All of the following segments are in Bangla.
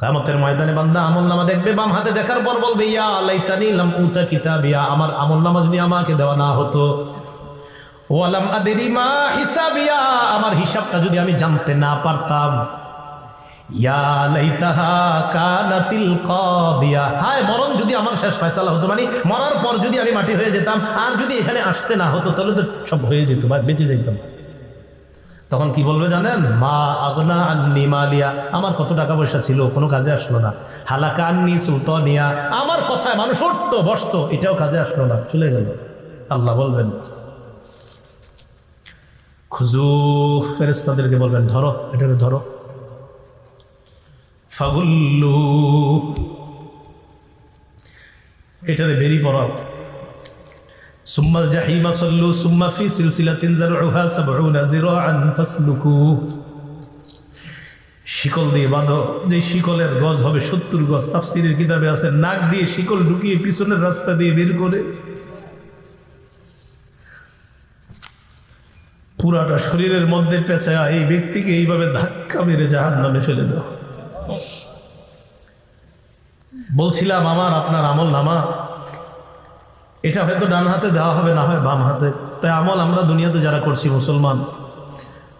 কামতের ময়দানে বান্দা আমল নামা দেখবে, বাম হাতে দেখার পর বলবে, ইয়া লাইতানি লাম উতা কিতাবিয়া আমার আমল নামা যদি আমাকে দেওয়া না হতো। ওয়ালাম আদেরি মা হিসাবিয়া, আমার হিসাবটা যদি আমি জানতে না পারতাম। ইয়া লাইতাহা কানাতিল কাদিয়া হায়, মরণ যদি আমার শেষ ফয়সালা হতো মানে মরার পর যদি আমি মাটি হয়ে যেতাম, আর যদি এখানে আসতে না হতো, তাহলে তো সব হয়ে যেত, বা বেঁচে যেতাম তখন কি বলবে জানেন? মা আগনা আন্নি মালিয়া। আমার কত টাকা পয়সা ছিল, কোনো কাজে আসলো না। হালাকা আন্নি সুলতানিয়া। আমার কথায় মানুষ উঠতো, বসতো, এটাও কাজে আসলো না, চলে গেল। আল্লাহ বলবেন খুজু ফেরেস্তাদেরকে বলবেন, ধরো, এটাকে ধরো। ফাগুল্লু। এটারে বেরি পড়া সুম্মাল জাহিমা সল্লু সুম্মা ফি সিলসিলাতিন জারউহা সাবউনা জিরাআন ফাসলুকু। শিকল দিয়ে বাঁধো, যে শিকলের গজ হবে সত্তর গজ, তাফসিরের কিতাবে আছে, নাক দিয়ে শিকল ঢুকিয়ে পিছনের রাস্তা দিয়ে বের করে। পুরাটা শরীরের মধ্যে পেঁচা এই ব্যক্তিকে এইভাবে ধাক্কা মেরে জাহান নামে ফেলে দাও। বলছিলাম, আমার আপনার আমল নামা এটা হয়তো ডান হাতে দেওয়া হবে, না হয় বাম হাতে। তাই আমল আমরা দুনিয়াতে যারা করছি, মুসলমান,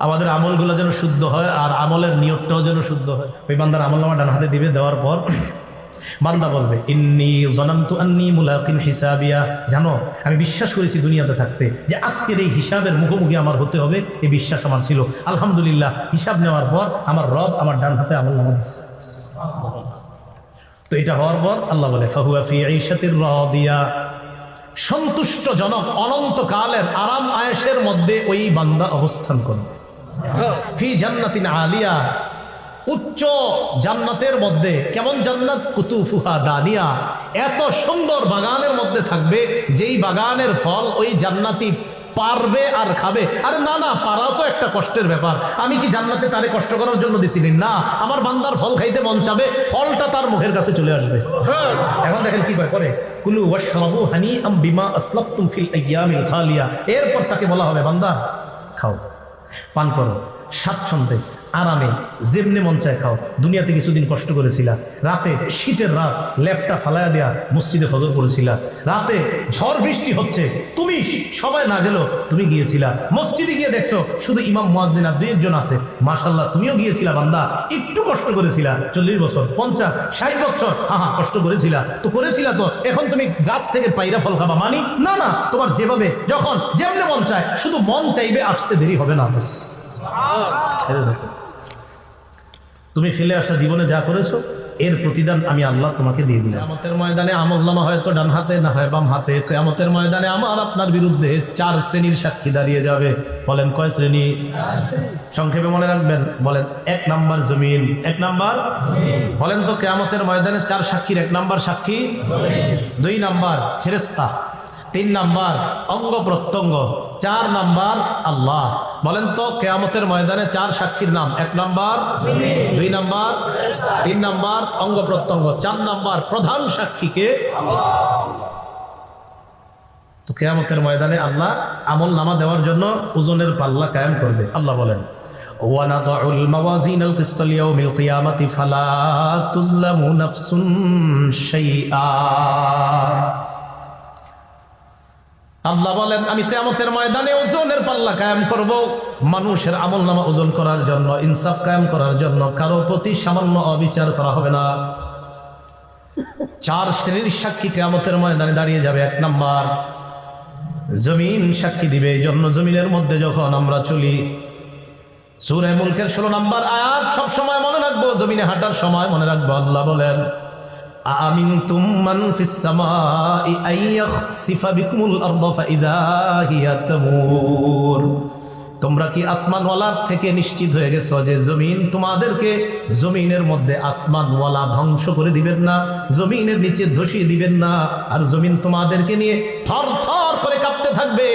আমাদের আমলগুলো যেন শুদ্ধ হয় আর আমলের নিয়তটাও যেন শুদ্ধ হয়। ওই বান্দার আমল আমার ডান হাতে দিবে, দেওয়ার পর বান্দা বলবে, ইন্নি জনান্তু আন্নি মুলাকিন হিসাবিয়া। জানো, আমি বিশ্বাস করেছি দুনিয়াতে থাকতে যে আজকের এই হিসাবের মুখোমুখি আমার হতে হবে, এই বিশ্বাস আমার ছিল। আলহামদুলিল্লাহ, হিসাব নেওয়ার পর আমার রব আমার ডান হাতে আমল নামা দিচ্ছে তো এটা হওয়ার পর আল্লাহ বলে, ফাহুয়া ফি ঈশাতির রাদিয়া। সন্তুষ্টজনক অনন্তকালের আরাম আয়েসের মধ্যে ওই বান্দা অবস্থান করবে ফি জান্নাতিন আলিয়া। উচ্চ জান্নাতের মধ্যে, কেমন জান্নাত? কুতুফুহা দানিয়া। এত সুন্দর বাগানের মধ্যে থাকবে, যেই বাগানের ফল ওই জান্নাতি পারবে আর খাবে। আরে না না, পারাও তো একটা কষ্টের ব্যাপার। আমি কি জান্নাতে তারে কষ্ট করার জন্য দিছিলেন? না, আমার বান্দার ফল খাইতে মন চাবে, ফলটা তার মুখের কাছে চলে আসবে। এখন দেখেন কি করে করে কুলু ওয়াশরাবু হানি আম বিমা আসলাফতুম ফিল আইয়ামিল খালিয়া। এরপর তাকে বলা হবে, বান্দা, খাও, পান করো, স্বাচ্ছন্দ্যে আরামে যেমনি মন চায় খাও। দুনিয়াতে কিছুদিন কষ্ট করেছিলা। রাতে শীতের রাত ল্যাপটা ফালায়া দেয়া মসজিদে ফজর করেছিলা রাতে ঝড় বৃষ্টি হচ্ছে, তুমি সবাই না গেল তুমি গিয়েছিলা। মসজিদে গিয়ে দেখছ, শুধু ইমাম, মুয়াজ্জিন আর দুই একজন আছে। মাশাল্লাহ তুমিও গিয়েছিলা বান্দা। একটু কষ্ট করেছিলা, চল্লিশ বছর, পঞ্চাশ, ষাট বছর। হ্যাঁ কষ্ট করেছিলা। তো করেছিলা তো, এখন তুমি গাছ থেকে পাইরা ফল খাবা মানি? না না, তোমার যেভাবে, যখন যেমনি মন চায়, শুধু মন চাইবে আসতে দেরি হবে না। তুমি ফেলে আসা জীবনে যা করেছ এর প্রতিদান আমি আল্লাহ তোমাকে দিয়ে দিলাম। কেয়ামতের ময়দানে আমল নামা হয়তো ডান হাতে না হয় বাম হাতে। কেয়ামতের ময়দানে আমার আপনার বিরুদ্ধে চার শ্রেণির সাক্ষী দাঁড়িয়ে যাবে। বলেন কয় শ্রেণি? সংক্ষেপে মনে রাখবেন বলেন এক নাম্বার জমিন এক নাম্বার বলেন তো কেয়ামতের ময়দানে চার সাক্ষীর এক নাম্বার সাক্ষী? দুই নাম্বার ফেরেস্তা তিন নাম্বার অঙ্গ প্রত্যঙ্গ। চার নাম্বার আল্লাহ বলেন তো কেয়ামতের ময়দানে চার সাক্ষীর নাম এক নাম্বার দুই নাম্বার তিন নাম্বার অঙ্গ প্রত্যঙ্গ চার নাম্বার প্রধান সাক্ষীকে তো কেয়ামতের ময়দানে আল্লাহ আমল নামা দেওয়ার জন্য ওজনের পাল্লা কায়েম করবে আল্লাহ বলেন ونضع الموازين القسط ليوم القيامة فلا تظلم نفس شيئا আল্লাহ বলেন, আমি কেয়ামতের ময়দানে ওজনের পাল্লা কায়েম করব। মানুষের আমল নামা ওজন করার জন্য, ইনসাফ কায়েম করার জন্য কারও প্রতি সামান্য অবিচার করা হবে না। চার শ্রেণির সাক্ষী কেয়ামতের ময়দানে দাঁড়িয়ে যাবে, এক নাম্বার। জমিন সাক্ষী দিবে, এই জন্য জমিনের মধ্যে যখন আমরা চলি, সুরে মুলকের ষোলো নাম্বার আয়াত সব সময় মনে রাখব, জমিনে হাঁটার সময় মনে রাখব, আল্লাহ বলেন আমিন তুমান ফিস সামাই আইয়াখসিফা বিকুমুল আরদা ফাইদা হিয়া তামুর। তোমরা কি আসমানওয়ালার থেকে নিশ্চিত হয়ে গেছো যে জমিন তোমাদেরকে জমিনের মধ্যে আসমানওয়ালা ধ্বংস করে দিবেন না, জমিনের নিচে ধসিয়ে দিবেন না, আর জমিন তোমাদেরকে নিয়ে থর থর করে কাঁপতে থাকবে?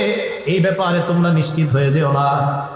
এই ব্যাপারে তোমরা নিশ্চিত হয়ে যেও না।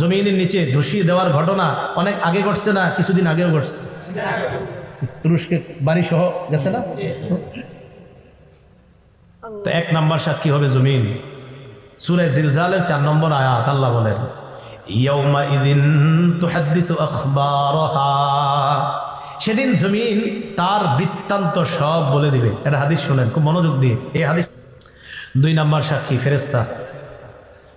জমিনের নিচে ধসিয়ে দেওয়ার ঘটনা অনেক আগে ঘটছে না, কিছুদিন আগেও ঘটছে। তুরস্কে বাড়ি সহ গেছে না? তো এক নাম্বার সাক্ষী হবে জমিন। সুরে জিলজালের চার নম্বর আয়াত, আল্লাহ বলেন সেদিন জমিন তার বৃত্তান্ত সব বলে দিবে। এটা হাদিস শুনেন, খুব মনোযোগ দিয়ে। এই হাদিস দুই নাম্বার সাক্ষী ফেরেস্তা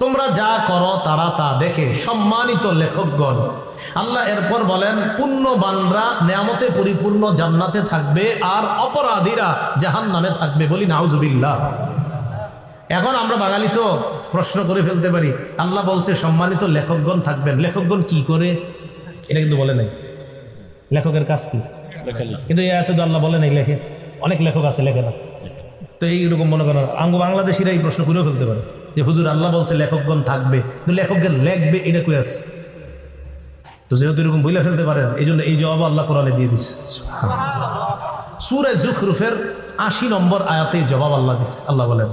তোমরা যা করো তারা তা দেখে সম্মানিত লেখকগণ। আল্লাহ এরপর বলেন পুণ্যবানরা নেয়ামতে পরিপূর্ণ জান্নাতে থাকবে আর অপরাধীরা জাহান নামে থাকবে বলি নাউজুবিল্লাহ। এখন আমরা বাঙালি তো প্রশ্ন করে ফেলতে পারি, আল্লাহ বলছে সম্মানিত লেখকগণ থাকবেন। লেখকগণ কি করে? এটা কিন্তু বলে নাই। লেখকের কাজ কি? কিন্তু এত তো আল্লাহ বলে নাই, লেখে। অনেক লেখক আছে, লেখে না। তো এইরকম মনে করেন, আঙ্গ বাংলাদেশিরা এই প্রশ্ন করেও ফেলতে পারে। যে হুজুর আল্লাহ বলছে লেখকগণ থাকবে তো লেখকগণ লেখবে এটা কই আছে তো যেহেতু এরকম বইলে ফেলতে পারেন এই জন্য এই জবাব আল্লাহ কোরআনে দিয়ে দিচ্ছে সুরে জুখরুফের আশি নম্বর আয়াতে জবাব আল্লাহ দিচ্ছে আল্লাহ বলেন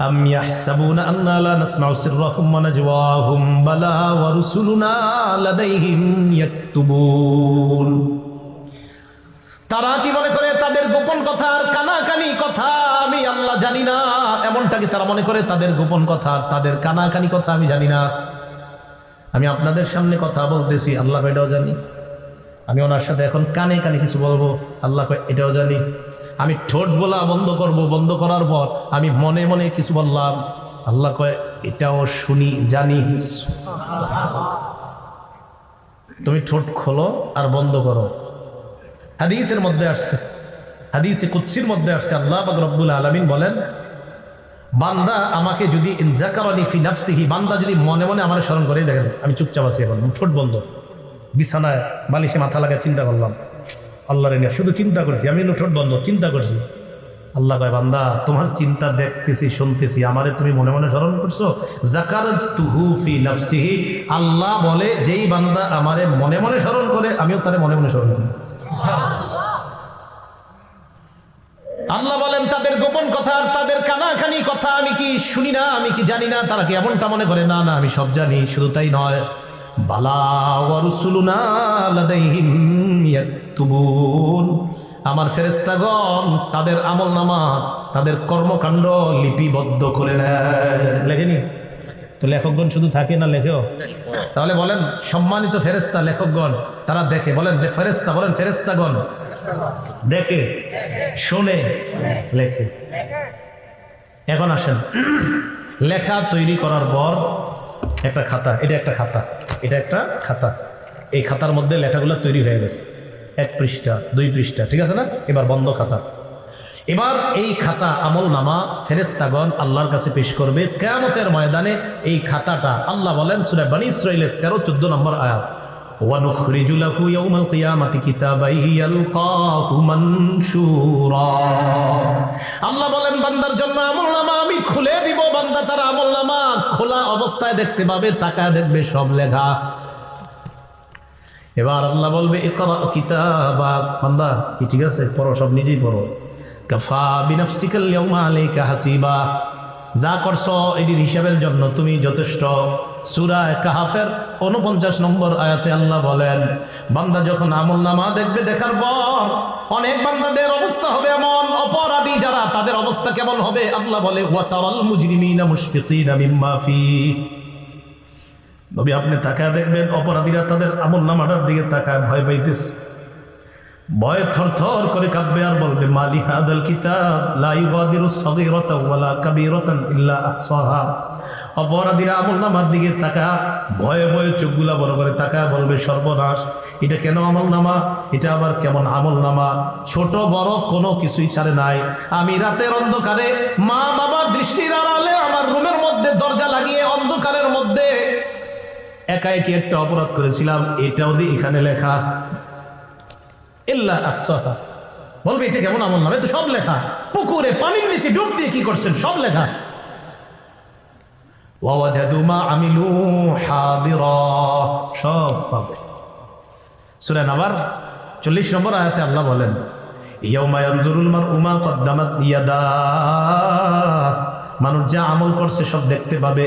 أم يحسبون أنا لا نسمع سرهم ونجواهم بلى ورسلنا لديهم يكتبون তারা কি মনে করে তাদের গোপন কথা আর কানাকানি কথা আমি আল্লাহ জানি না। এমনটা কি তারা মনে করে? তাদের গোপন কথা আর তাদের কানাকানি কথা আমি জানি না। আমি আপনাদের সামনে কথা বলতেছি, আল্লাহ এটাও জানি। আমি ওনার সাথে এখন কানে কানে কিছু বলব, আল্লাহ এটাও জানি। আমি ঠোঁট বলা বন্ধ করব, বন্ধ করার পর আমি মনে মনে কিছু বললাম। আল্লাহ কয়, এটাও শুনি, জানি। তুমি ঠোঁট খোলো আর বন্ধ করো। হাদিসের মধ্যে আসছে। হাদিসে কুৎসির মধ্যে আসছে, আল্লাহ রব্বুল আলমিন বলেন, বান্দা আমাকে যদি ইনজাকারনি ফি নাফসিহি, বান্দা যদি মনে মনে আমার স্মরণ করে, দেখেন, আমি চুপচাপ আছি এখন ঠোঁট বন্ধ, বিছানায় বালিশে মাথা লাগায় চিন্তা করলাম, আল্লাহর নিয়ে শুধু চিন্তা করছি, আমি ঠোঁট বন্ধ, চিন্তা করছি, আল্লাহ কয়, বান্দা, তোমার চিন্তা দেখতেছি, শুনতেছি, আমারে তুমি মনে মনে স্মরণ করছ? জাকার তুহু ফি নাফসিহি, আল্লাহ বলে, যেই বান্দা আমারে মনে মনে স্মরণ করে, আমিও তারে মনে মনে স্মরণ করি। আল্লাহ বলেন, তাদের গোপন কথা আর তাদের কানাখানি কথা আমি কি শুনি না, আমি কি জানি না? তারা কি এমনটা মনে করে? না না, আমি সব জানি, শুধু তাই নয়। আমার ফেরেস্তাগণ তাদের আমল নামা তাদের কর্মকাণ্ড লিপিবদ্ধ করে নেয়। লেখেনি? তো লেখকগণ শুধু থাকে না লেখেও? তাহলে বলেন, সম্মানিত ফেরেস্তা লেখকগণ, তারা দেখে। বলেন ফেরেস্তা বলেন ফেরেস্তাগণ দেখে, শোনে, লেখে। এখন আসেন। লেখা তৈরি করার পর একটা খাতা, এটা একটা খাতা, এটা একটা খাতা। এই খাতার মধ্যে লেখাগুলো তৈরি হয়ে গেছে। এক পৃষ্ঠা, দুই পৃষ্ঠা, ঠিক আছে না? এবার বন্ধ খাতা। এবার এই খাতা আমল নামা ফেরেস্তাগণ আল্লাহর কাছে পেশ করবে কেয়ামতের ময়দানে এই খাতাটা আল্লাহ বলেন সুরে বানি ইসরাইলের তেরো চোদ্দ নম্বর আয়াত ونخرج له يوم القيامة كتابا يلقاه منشورا আল্লাহ বলেন বান্দার জন্য আমলনামা আমি খুলে দিব বান্দা তার আমলনামা খোলা অবস্থায় দেখতে পাবে তাকায় দেখবে সব লেখা এবার আল্লাহ বলবে ইকরা কিতাবা বান্দা কি ঠিক আছে পড়ো সব নিজেই পড়ো কাফা বিনাফসিকাল ইয়াউমা আলাইকা হাসিবা। যা করছ এটির হিসাবের জন্য তুমি যথেষ্ট। সুরা কাহাফের উনপঞ্চাশ নম্বর আয়াতে আল্লাহ বলেন, বান্দা যখন আমল নামা দেখবে, দেখার পর অনেক বান্দাদের অবস্থা হবে এমন। অপরাধী যারা, তাদের অবস্থা কেমন হবে? আল্লাহ বলে ওয়াতারাল মুজরিমিনা মুশফিকিনা মিম্মা ফি। নবী আপনি তাকায় দেখবেন, অপরাধীরা তাদের আমল নামাটার দিকে তাকায়, ভয় পাইতেছে। ভয়ে থরথর করে কাঁপবে আর বলবে, মালি হাদাল কিতাব, লা ইউগাদিরু সগীরাতাও ওয়ালা কাবীরাতান ইল্লা আহসাহা। অপরাধীরা আমল নামার দিকে তাকা ভয়ে ভয়ে চোখগুলা বড় করে তাকা বলবে, সর্বনাশ, এটা কেন আমল নামা? এটা আবার কেমন আমল নামা? ছোট, বড়, কোনো কিছুই ছাড়ে নাই। আমি রাতের অন্ধকারে মা বাবার দৃষ্টির আড়ালে আমার রুমের মধ্যে দরজা লাগিয়ে অন্ধকারের মধ্যে একা একই একটা অপরাধ করেছিলাম। এটাও দিয়ে এখানে লেখা ইল্লা আকসাহা বলবে, এটা কেমন আমল নামে? তো সব লেখা। পুকুরে পানির নিচে ডুব দিয়ে কি করছেন? সব লেখা। সূরা নাবার 40 নম্বর আয়াতে আল্লাহ বলেন, ইয়াউমা ইয়ানজুরুল মারউ মা কদ্দামাত ইয়াদা মানুষ যা আমল করছে সব দেখতে পাবে।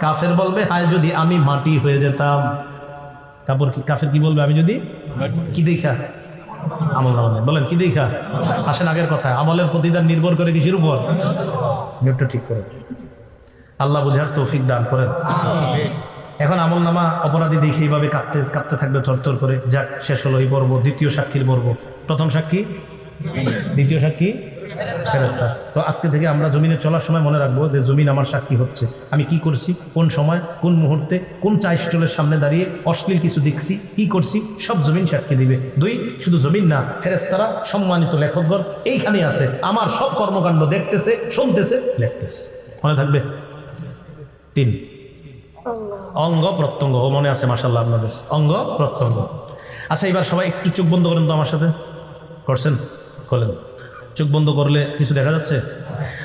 কাফের বলবে, হায়, যদি আমি মাটি হয়ে যেতাম। কাপড় কি কাফের কি বলবে, আমি যদি? কি দেখা? আমল নামা বলেন, কি দেখা? আসেন আগের কথা আমলের প্রতিদান নির্ভর করে কিছুর উপর? নেটটা ঠিক করে। আল্লাহ বুঝার তৌফিক দান করেন। এখন আমল নামা অপরাধী দেখে এইভাবে কাঁপতে কাঁপতে থাকবে থরথর করে। যাক, শেষ হলো এই পর্ব, দ্বিতীয় সাক্ষীর পর্ব। প্রথম সাক্ষী? দ্বিতীয় সাক্ষী? ফেরেস্তা তো আজকে থেকে আমরা জমিনে চলার সময় মনে রাখব যে জমিন আমার সাক্ষী হচ্ছে। আমি কি করছি? কোন সময়? কোন মুহূর্তে? কোন চা স্টলের সামনে দাঁড়িয়ে অশ্লীল কিছু দেখছি? কি করছি? সব জমিন সাক্ষী দিবে। দুই, শুধু জমিন না ফেরেস্তারা সম্মানিত লেখকগণ এইখানে আছে। আমার সব কর্মকাণ্ড দেখতেছে, শুনতেছে, লিখতেছে। মনে থাকবে? তিন। অঙ্গ প্রত্যঙ্গ। ও মনে আছে মাসাল্লাহ আপনাদের। অঙ্গ প্রত্যঙ্গ। আচ্ছা এবার সবাই একটু চোখ বন্ধ করেন তো আমার সাথে। করছেন? খোলেন চোখ বন্ধ করলে কিছু দেখা যাচ্ছে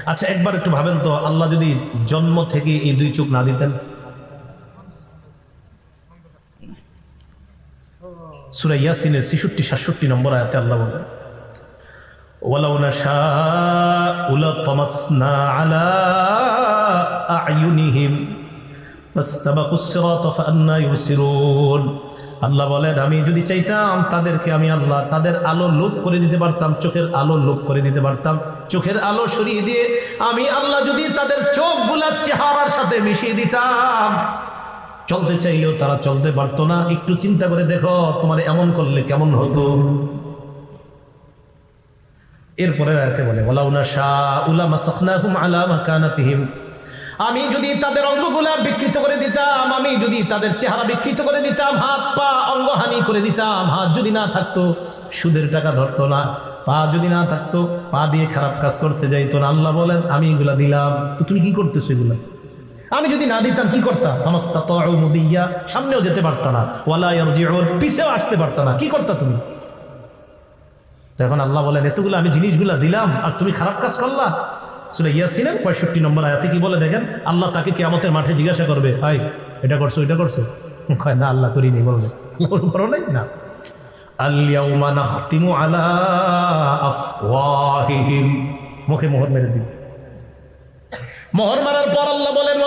আচ্ছা একবার একটু ভাবেন তো আল্লাহ যদি জন্ম থেকে এই দুই চোখ না দিতেন সুরা ইয়াসিনের ছিষট্টি সাতষট্টি নম্বর আয়াতে আল্লাহ বলেন ولو نشاء لطمسنا على أعينهم فاستبقوا الصراط فأنا يبصرون আল্লাহ বলেন, আমি যদি চাইতাম তাদেরকে আমি আল্লাহ, তাদের আলো লোপ করে দিতে পারতাম, চোখের আলো লোপ করে দিতে পারতাম, চোখের আলো সরিয়ে দিয়ে আমি আল্লাহ যদি তাদের চোখগুলার চেহারার সাথে মিশিয়ে দিতাম, চলতে চাইলেও তারা চলতে পারতো না। একটু চিন্তা করে দেখো, তোমার এমন করলে কেমন হতো? এরপরে আয়াতে বলে ওলাউনা শাহ উলামা সখনাহুম আলা মাকানাতিহিম। আমি যদি তাদের অঙ্গগুলা বিকৃত করে দিতাম, আমি যদি তাদের চেহারা বিকৃত করে দিতাম, হাত, পা অঙ্গহানি করে দিতাম, হাত যদি না থাকতো, সুদের টাকা ধরতো না, পা যদি না থাকতো, পা দিয়ে খারাপ কাজ করতে যাইতো না। আল্লাহ বলেন, আমি এগুলা দিলাম। তো তুমি কি করতেছো এগুলা? আমি যদি না দিতাম, কি করতাম ফামাস্তা সামনেও যেতে পারতা না। ওয়ালা পিছেও আসতে পারতা না। কি করতা তুমি? তখন আল্লাহ বলেন, এতগুলো আমি জিনিসগুলা দিলাম, আর তুমি খারাপ কাজ করলা? শুনে ইয়াসিনের পঁয়ষট্টি নম্বর আয়াতে কি বলে দেখেন? আল্লাহ তাকে কেয়ামতের মাঠে জিজ্ঞাসা করবে ভাই এটা করছ এটা করছ? না, আল্লাহ করিনি বলবে করো নাই? না। মুখে মেরে মারার পর আল্লাহ বলেন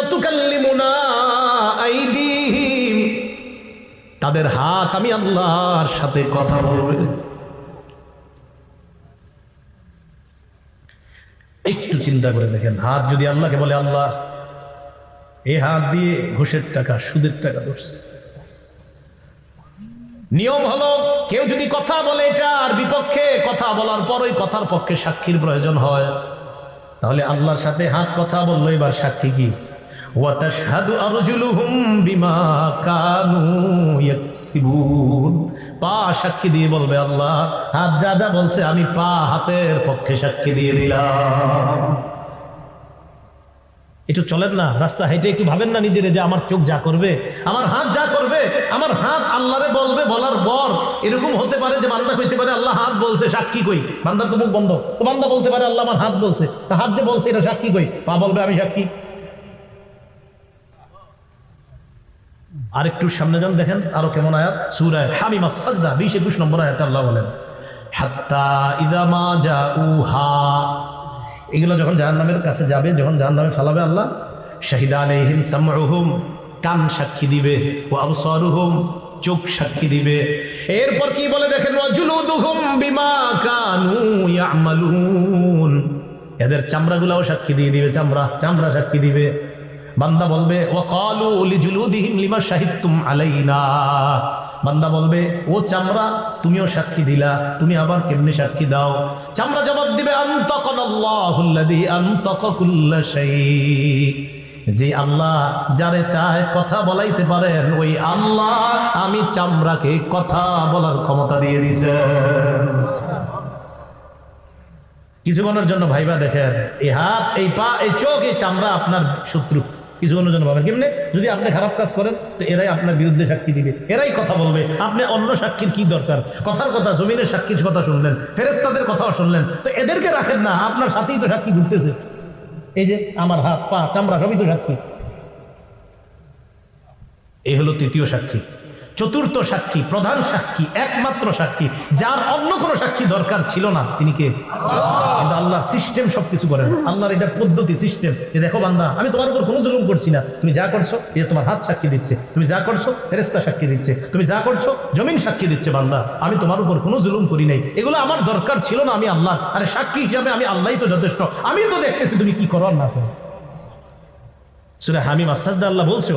তাদের হাত আমি আল্লাহর সাথে কথা বলবে একটু চিন্তা করে দেখেন। হাত যদি আল্লাহকে বলে, আল্লাহ এ হাত দিয়ে ঘুষের টাকা, সুদের টাকা ধরছে। নিয়ম হলো, কেউ যদি কথা বলে এটা আর বিপক্ষে কথা বলার পরই কথার পক্ষে সাক্ষীর প্রয়োজন হয়। তাহলে আল্লাহর সাথে হাত কথা বলল, এবার সাক্ষী কি? আল্লাহ, হাত যা যা বলছে আমি পা হাতের পক্ষে সাক্ষী দিয়ে দিলাম। একটু চলেন না, রাস্তা হেঁটে একটু ভাবেন না নিজেরে যে আমার চোখ যা করবে, আমার হাত যা করবে, আমার হাত আল্লাহরে বলবে, বলার পর এরকম হতে পারে যে বান্দা কইতে পারে, আল্লাহ হাত বলছে, সাক্ষী কই? বান্দার তো মুখ বন্ধ। তো বান্দা বলতে পারে, আল্লাহ আমার হাত বলছে। হাত যে বলছে, এটা সাক্ষী কই? পা বলবে, আমি সাক্ষী। আরেকটু সামনে যান, দেখেন আরও কেমন আয়াত? সুরায় হামিমা সাজদা, বিশ একুশ নম্বর আয়াত আল্লাহ বলেন, হাত্তা ইদামা যা উহা এগুলো যখন জাহান নামের কাছে যাবে, যখন জাহান নামে ফালাবে আল্লাহ, শাহিদা আলাইহিম সামউহুম। কান সাক্ষী দিবে ও আবসারুহুম। চোখ সাক্ষী দিবে। এরপর কি বলে দেখেন ওয়াজুলুদুহুম বিমা কানু ইয়ামালুন। এদের চামড়াগুলাও সাক্ষী দিয়ে দিবে, চামড়া চামড়া সাক্ষী দিবে। বান্দা বলবে ও কালু ওলি জুলুদিহিম লিমা শাহিদতুম আলাইনা। বান্দা বলবে, ও চামড়া, তুমিও সাক্ষী দিলা, তুমি আবার কেমনে সাক্ষী দাও? চামড়া জবাব দিবে আনতাকাল্লাহুল্লাযী আনতাকা কুল্লা যে আল্লাহ যারে চায় কথা বলাইতে পারেন, ওই আল্লাহ আমি চামড়াকে কথা বলার ক্ষমতা দিয়ে দিছেন কিছুক্ষণের জন্য ভাইবা দেখেন, এই হাত, এই পা, এই চোখ, এই চামড়া আপনার শত্রু। কিছুক্ষণের জন্য পাবেন কেমনে? যদি আপনি খারাপ কাজ করেন, তো এরাই আপনার বিরুদ্ধে সাক্ষী দিবে, এরাই কথা বলবে। আপনি অন্য সাক্ষীর কি দরকার? কথার কথা, জমিনের সাক্ষীর কথা শুনলেন ফেরেস্তাদের কথাও শুনলেন, তো এদেরকে রাখেন না, আপনার সাথেই তো সাক্ষী ঘুরতেছে। এই যে আমার হাত, পা, চামড়া, সবই তো সাক্ষী। এই হলো তৃতীয় সাক্ষী। চতুর্থ সাক্ষী, প্রধান সাক্ষী, একমাত্র সাক্ষী, যার অন্য কোনো সাক্ষী দরকার ছিল না, তিনি কে? কিন্তু আল্লাহ সিস্টেম সবকিছু করেন। আল্লাহর এটা পদ্ধতি সিস্টেম যে দেখো বান্দা, আমি তোমার উপর কোনো জুলুম করছি না। তুমি যা করছ যে তোমার হাত সাক্ষী দিচ্ছে। তুমি যা করছ ফেরেস্তা সাক্ষী দিচ্ছে। তুমি যা করছ, জমিন সাক্ষী দিচ্ছে বান্দা। আমি তোমার উপর কোনো জুলুম করি নাই। এগুলো আমার দরকার ছিল না আমি আল্লাহ। আরে সাক্ষী হিসাবে আমি আল্লাহই তো যথেষ্ট। আমি তো দেখতেছি, তুমি কি করো না করো সুরে হামিম আসাদা আল্লাহ বলছো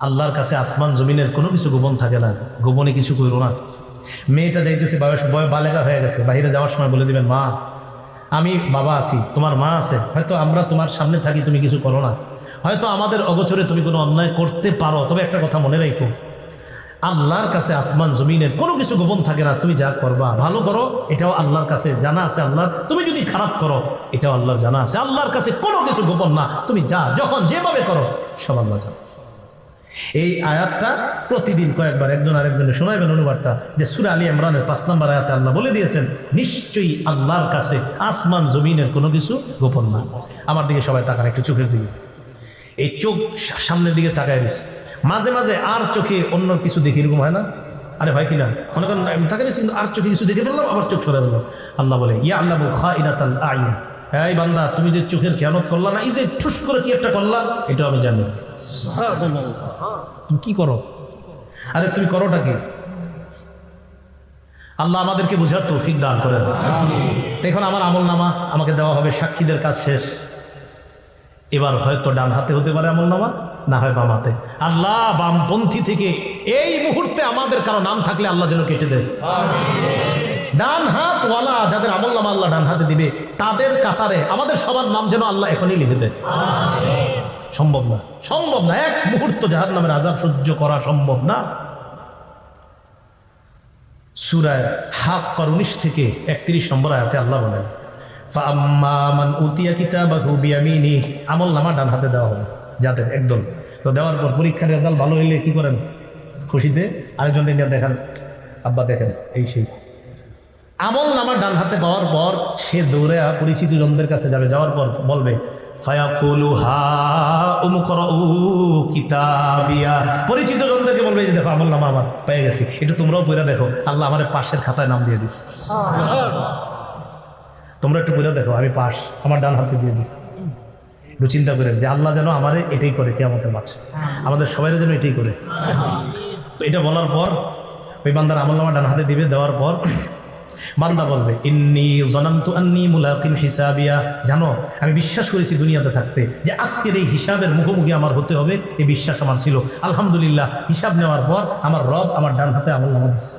আল্লাহর কাছে আসমান, জমিনের কোনো কিছু গোপন থাকে না। গোপনে কিছু করো না। মেয়েটা যাইতেছে বয়স বয় বালেগা হয়ে গেছে। বাইরে যাওয়ার সময় বলে দিবেন, মা, আমি বাবা আছি, তোমার মা আছে। হয়তো আমরা তোমার সামনে থাকি, তুমি কিছু করো না। হয়তো আমাদের অগোচরে তুমি কোনো অন্যায় করতে পারো। তবে একটা কথা মনে রাখো, আল্লাহর কাছে আসমান, জমিনের কোনো কিছু গোপন থাকে না। তুমি যা করবা, ভালো করো, এটাও আল্লাহর কাছে জানা আছে আল্লাহর। তুমি যদি খারাপ করো, এটাও আল্লাহর জানা আছে। আল্লাহর কাছে কোনো কিছু গোপন না। তুমি যা, যখন যেভাবে করো, সব আল্লাহ জানো। এই আয়াতটা প্রতিদিন কয়েকবার, একজন আরেকজনে শোনাইবেন অনুবাদটা যে সুরা আলী ইমরানের পাঁচ নম্বর আয়াতে আল্লাহ বলে দিয়েছেন, নিশ্চয়ই আল্লাহর কাছে আসমান, জমিনের কোনো কিছু গোপন না। আমার দিকে সবাই তাকান একটু চোখের দিকে। এই চোখ সামনের দিকে তাকায় দিচ্ছে মাঝে মাঝে আর চোখে অন্য কিছু দেখি এরকম হয় না? আরে হয় কিনা? মনে করেন তাকাই কিন্তু আর চোখে কিছু দেখে ফেললাম, আবার চোখ সরে ফেললাম। আল্লাহ বলে ইয়া আল্লাহ খা ইনাতাল আইন। এই বান্দা তুমি যে চোখের খেয়ানত করলা না এই যে ঠুস করে কি একটা করলা এটা আমি জানি। তুমি কি করো? আরে তুমি করোটা কি? আল্লাহ আমাদেরকে বুঝার তৌফিক দান করেন। এখন আমার আমল নামা আমাকে দেওয়া হবে সাক্ষীদের কাজ শেষ। এবার হয়তো ডান হাতে হতে পারে আমল নামা না হয় বাম হাতে। আল্লাহ বামপন্থী থেকে এই মুহূর্তে আমাদের কারও নাম থাকলে আল্লাহ যেন কেটে দেয়। ডান হাত ওয়ালা যাদের আমল নামা আল্লাহ ডান হাতে দিবে তাদের কাতারে আমাদের সবার নাম যেন আল্লাহ এখনই লিখে দেয়। সম্ভব না। সম্ভব না এক মুহূর্ত জাহার নামের আজাব সহ্য করা সম্ভব না। সুরায় হাক করুনিশ থেকে একত্রিশ নম্বর আয়াতে আল্লাহ বলেন আমল নামা ডান হাতে দেওয়া হবে যাদের একদল। তো দেওয়ার পর পরীক্ষার রেজাল্ট ভালো হইলে কি করেন? খুশিতে আরেকজন নিয়ে দেখান। আব্বা দেখেন এই সেই। আমল নামা ডান হাতে পাওয়ার পর সে দৌড়ে পরিচিত জনদের কাছে যাবে। যাওয়ার পর বলবে পরিচিত জনদেরকে বলবে যে দেখো, আমল নামা আমার পেয়ে গেছি। একটু তোমরাও পড়ে দেখো। আল্লাহ আমার পাশের খাতায় নাম দিয়ে দিস তোমরা একটু পড়ে দেখো, আমি পাশ, আমার ডান হাতে দিয়ে দিস একটু চিন্তা করে, যে আল্লাহ যেন আমারে এটাই করে কে আমাদের মাঠে। আমাদের সবাই যেন এটাই করে। তো এটা বলার পর, ওই বান্দার আমল নামা ডান হাতে দিবে, দেওয়ার পর বান্দা বলবে, ইন্নি জনান্তু আন্নি মুলাকিন হিসাবিয়া। জানো, আমি বিশ্বাস করেছি দুনিয়াতে থাকতে যে আজকের এই হিসাবের মুখোমুখি আমার হতে হবে, এই বিশ্বাস আমার ছিল। আলহামদুলিল্লাহ, হিসাব নেওয়ার পর আমার রব আমার ডান হাতে আমল নামা দিচ্ছে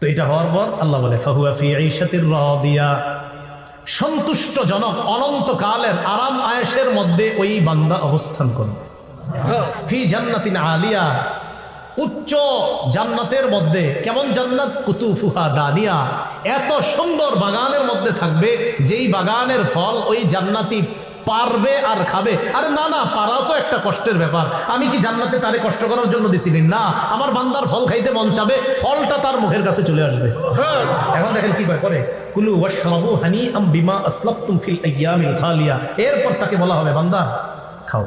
তো এটা হওয়ার পর আল্লাহ বলে, ফাহুয়া ফি ঈশাতির রাদিয়া। সন্তুষ্টজনক অনন্তকালের আরাম আয়েশের মধ্যে ওই বান্দা অবস্থান করবে। ফি জান্নাতিন আলিয়া। উচ্চ জান্নাতের মধ্যে, কেমন জান্নাত? কুতুফুহা দানিয়া। এত সুন্দর বাগানের মধ্যে থাকবে, যেই বাগানের ফল ওই জান্নাতি পারবে আর খাবে। আরে না না, পারাও তো একটা কষ্টের ব্যাপার। আমি কি জান্নাতে তারে কষ্ট করার জন্য দিছিলি? না, আমার বান্দার ফল খাইতে মন চাবে, ফলটা তার মুখের কাছে চলে আসবে। এখন দেখেন কি করে কুলু ওয়াশরাবু হানি আম বিমা আসলাফতুম ফিল আইয়ামিল খালিয়া। এরপর তাকে বলা হবে, বান্দা, খাও,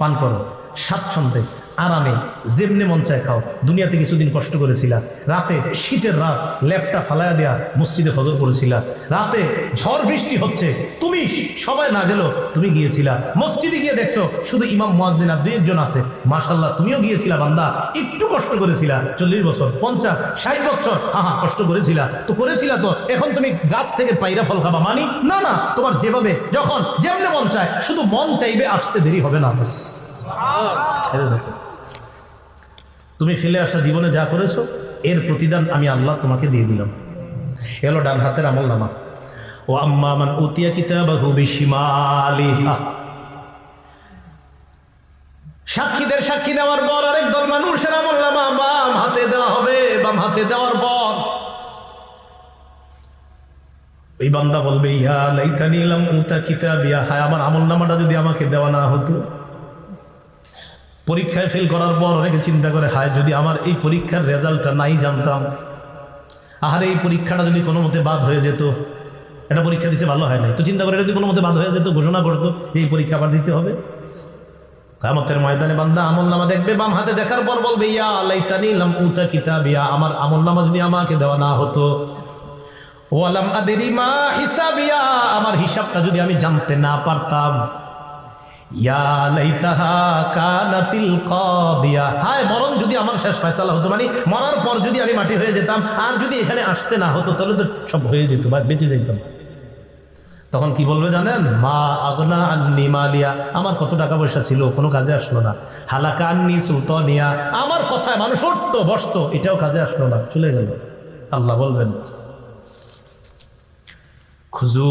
পান করো, স্বাচ্ছন্দ্যে। আরামে যেমনি মন চায় খাও। দুনিয়াতে কিছুদিন কষ্ট করেছিলা। রাতে শীতের রাত ল্যাপটা ফালায়া দেয়া মসজিদে ফজর করেছিলা রাতে ঝড় বৃষ্টি হচ্ছে। তুমি সবাই না গেল তুমি গিয়েছিলা। মসজিদে গিয়ে দেখছ শুধু ইমাম মুয়াজ্জিন আর দুই একজন আছে। মাশাল্লাহ তুমিও গিয়েছিলা বান্দা। একটু কষ্ট করেছিলা। চল্লিশ বছর পঞ্চাশ ষাট বছর। হ্যাঁ কষ্ট করেছিলা। তো করেছিলা তো। এখন তুমি গাছ থেকে পাইরা ফল খাবা। মানি? না না তোমার যেভাবে যখন যেমনে মন চায় শুধু মন চাইবে আসতে দেরি হবে না। বাস। তুমি ফেলে আসা জীবনে যা করেছ, এর প্রতিদান আমি আল্লাহ তোমাকে দিয়ে দিলাম। এলো ডান হাতের আমল নামা। ও আম্মা মান উতিয়া কিতাবাহু সাক্ষীদের সাক্ষী দেওয়ার পর আরেক দল মানুষের আমল নামা বাম হাতে দেওয়া হবে, বাম হাতে দেওয়ার পর ওই বান্দা বলবে, ইয়া লাইতানি লাম উতা কিতাবিয়া। হায়, আমার আমল নামাটা যদি আমাকে দেওয়া না হতো পরীক্ষায় ফেল করার পর অনেকে চিন্তা করে, হায়, যদি আমার এই পরীক্ষার রেজাল্টটা নাই জানতাম। আহারে, এই পরীক্ষাটা যদি কোনো মতে বাদ হয়ে যেত, এটা পরীক্ষা দিছে ভালো হয় নাই। তো চিন্তা করে যদি কোনো মতে বাদ হয়ে যেত, ঘোষণা করতো এই পরীক্ষা আবার দিতে হবে। কামতের ময়দানে বান্দা আমল নামা দেখবে, বাম হাতে দেখার পর বলবে, ইয়া লাইতানি লাম উতা কিতাবিয়া, আমার আমল নামা যদি আমাকে দেওয়া না হতো। ওয়ালাম আদেরি মা হিসাবিয়া, আমার হিসাবটা যদি আমি জানতে না পারতাম। যদি আমার শেষ হতো মানে মরার পর যদি আমি মাটি হয়ে যেতাম, আর যদি এখানে আসতে না হতো, তাহলে তো সব হয়ে যেত, বা বেঁচে যেতাম। তখন কি বলবে জানেন? মা আগনা আন্নি মালিয়া। আমার কত টাকা পয়সা ছিল, কোনো কাজে আসলো না। হালাকা আন্নি সুলতানিয়া। আমার কথায় মানুষ উঠতো, বসতো, এটাও কাজে আসলো না, চলে গেল। আল্লাহ বলবেন খুজু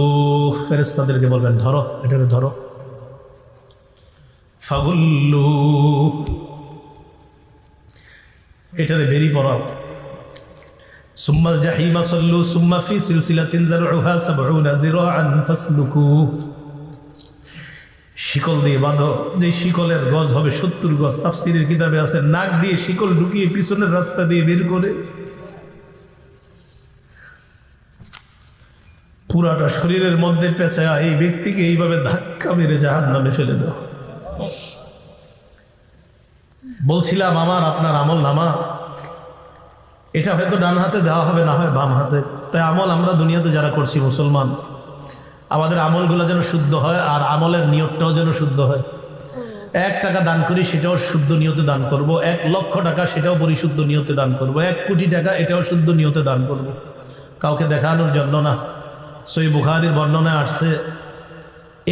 ফেরেস্তাদেরকে বলবেন, ধরো এটাকে ধরো। ফাগুল্লু। এটারে বেরি পড়া। সুম্মাল জাহিমা সল্লু সুম্মা ফি সাবউনা জিরাআন ফাসলুকু। শিকল দিয়ে বাঁধো। যে শিকলের গজ হবে সত্তর গজ, তাফসিরের কিতাবে আছে, নাক দিয়ে শিকল ঢুকিয়ে পিছনের রাস্তা দিয়ে বের করে। পুরাটা শরীরের মধ্যে পেঁচা এই ব্যক্তিকে এইভাবে ধাক্কা মেরে জাহান নামে ফেলে দাও। বলছিলাম, আমার, আপনার আমল নামা। এটা হয়তো ডান হাতে দেওয়া হবে, না হয় বাম হাতে। তাই আমল আমরা দুনিয়াতে যারা করছি, মুসলমান, আমাদের আমলগুলো যেন শুদ্ধ হয় আর আমলের নিয়তটাও যেন শুদ্ধ হয়। এক টাকা দান করি, সেটাও শুদ্ধ নিয়তে দান করব। এক লক্ষ টাকা, সেটাও পরিশুদ্ধ নিয়তে দান করব। এক কোটি টাকা, এটাও শুদ্ধ নিয়তে দান করব। কাউকে দেখানোর জন্য না। সই বুখারির বর্ণনায় আসছে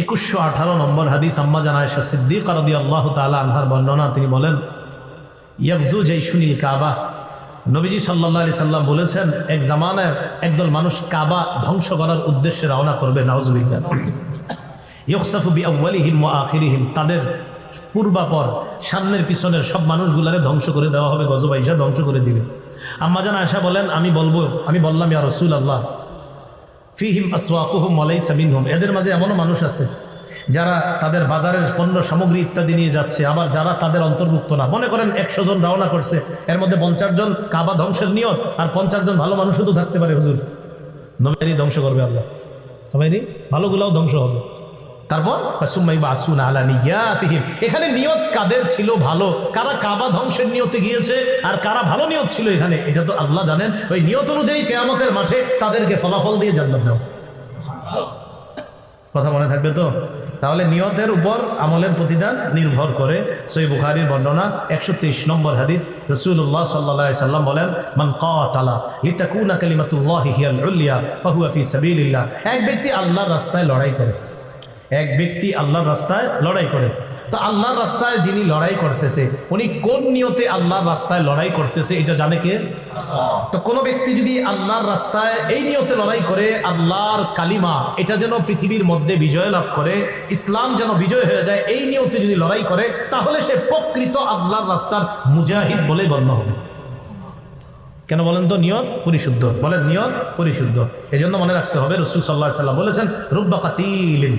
একুশশো আঠারো নম্বর হাদিস আম্মা জানায়শা সিদ্দিক রদি আল্লাহ তালা আনহার বর্ণনা, তিনি বলেন ইয়াকজু জৈশুনিল কাবা। নবীজি সাল্লাহ আলি সাল্লাম বলেছেন, এক জামানায় একদল মানুষ কাবা ধ্বংস করার উদ্দেশ্যে রওনা করবে, নাউজুবিল্লাহ। ইয়কসাফু বি আউ্বালিহিম আখিরিহিম, তাদের পূর্বাপর, সামনের পিছনের সব মানুষগুলারে ধ্বংস করে দেওয়া হবে গজবাইশা ধ্বংস করে দিবে। আম্মা জানা আশা বলেন, আমি বলব, আমি বললাম, ইয়া রসুল আল্লাহ ফিহিম আসওয়াকুহুম মালাই সামিনহুম এদের মাঝে এমনও মানুষ আছে, যারা তাদের বাজারের পণ্য, সামগ্রী ইত্যাদি নিয়ে যাচ্ছে, আবার যারা তাদের অন্তর্ভুক্ত না। মনে করেন একশো জন রওনা করছে, এর মধ্যে পঞ্চাশ জন কাবা ধ্বংসের নিয়ত, আর পঞ্চাশ জন ভালো মানুষও তো থাকতে পারে, হুজুর। নবীরই ধ্বংস করবে আল্লাহ। সবাইরই? ভালোগুলাও ধ্বংস হবে। তারপর? এখানে নিয়ত কাদের ছিল ভালো? কারা কাবা ধ্বংসের নিয়তে গিয়েছে? আর কারা ভালো নিয়ত ছিল এখানে? এটা তো আল্লাহ জানেন। ওই নিয়ত অনুযায়ী কেয়ামতের মাঠে তাদেরকে ফলাফল দিয়ে জান্নাত দেওয়া। কথা মনে থাকবে তো? তাহলে নিয়তের উপর আমলের প্রতিদান নির্ভর করে। সই বুখারির বর্ণনা, একশো তেইশ নম্বর হাদিস। রসুল্লাহ সাল্লা সাল্লাম বলেন, মান কালা লিতাকুনা কালিমাতুল্লাহ হিয়াল ফাহুয়া ফি সাবিলিল্লাহ। এক ব্যক্তি আল্লাহর রাস্তায় লড়াই করে। এক ব্যক্তি আল্লাহর রাস্তায় লড়াই করে। তো আল্লাহর রাস্তায় যিনি লড়াই করতেছে, উনি কোন নিয়তে আল্লাহর রাস্তায় লড়াই করতেছে, এটা জানে কে? তো কোনো ব্যক্তি যদি আল্লাহর রাস্তায় এই নিয়তে লড়াই করে, আল্লাহর কালিমা, এটা যেন পৃথিবীর মধ্যে বিজয় লাভ করে, ইসলাম যেন বিজয় হয়ে যায়, এই নিয়তে যদি লড়াই করে, তাহলে সে প্রকৃত আল্লাহর রাস্তার মুজাহিদ বলে গণ্য হবে। কেন বলেন তো নিয়ত? পরিশুদ্ধ। বলেন নিয়ত পরিশুদ্ধ। এই জন্য মনে রাখতে হবে, রসুল সাল্লাহ সাল্লাম বলেছেন রুব্বা কাতিলিন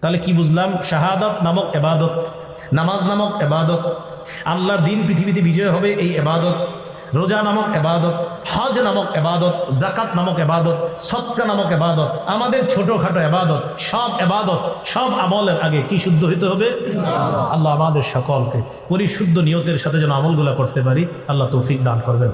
তাহলে কি বুঝলাম? শাহাদত নামক এবাদত, নামাজ নামক এবাদত, আল্লাহ দিন পৃথিবীতে বিজয় হবে এই এবাদত, রোজা নামক এবাদত, হজ নামক এবাদত জাকাত নামক এবাদত সৎকা নামক এবাদত, আমাদের ছোটখাটো এবাদত, সব এবাদত, সব আমলের আগে কি শুদ্ধ হইতে হবে? আল্লাহ আমাদের সকলকে পরিশুদ্ধ নিয়তের সাথে যেন আমলগুলা করতে পারি, আল্লাহ তৌফিক দান করবেন।